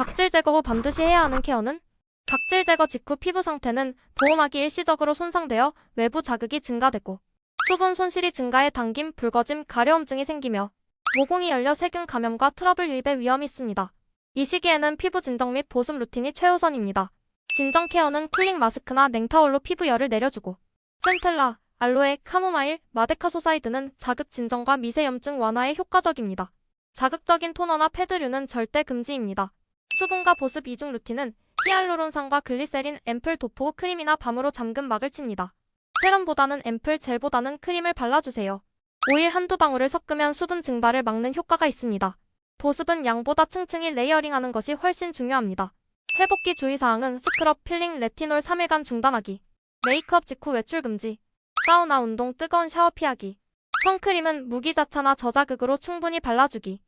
각질 제거 후 반드시 해야 하는 케어는 각질 제거 직후 피부 상태는 보호막이 일시적으로 손상되어 외부 자극이 증가되고 수분 손실이 증가해 당김, 붉어짐, 가려움증이 생기며 모공이 열려 세균 감염과 트러블 유입의 위험이 있습니다. 이 시기에는 피부 진정 및 보습 루틴이 최우선입니다. 진정 케어는 쿨링 마스크나 냉타올로 피부 열을 내려주고 센텔라, 알로에, 카모마일, 마데카소사이드는 자극 진정과 미세 염증 완화에 효과적입니다. 자극적인 토너나 패드류는 절대 금지입니다. 수분과 보습 이중 루틴은 히알루론산과 글리세린, 앰플 도포 후 크림이나 밤으로 잠금 막을 칩니다. 세럼보다는 앰플, 젤보다는 크림을 발라주세요. 오일 한두 방울을 섞으면 수분 증발을 막는 효과가 있습니다. 보습은 양보다 층층이 레이어링하는 것이 훨씬 중요합니다. 회복기 주의사항은 스크럽, 필링, 레티놀 3일간 중단하기. 메이크업 직후 외출 금지. 사우나 운동, 뜨거운 샤워 피하기. 선크림은 무기자차나 저자극으로 충분히 발라주기.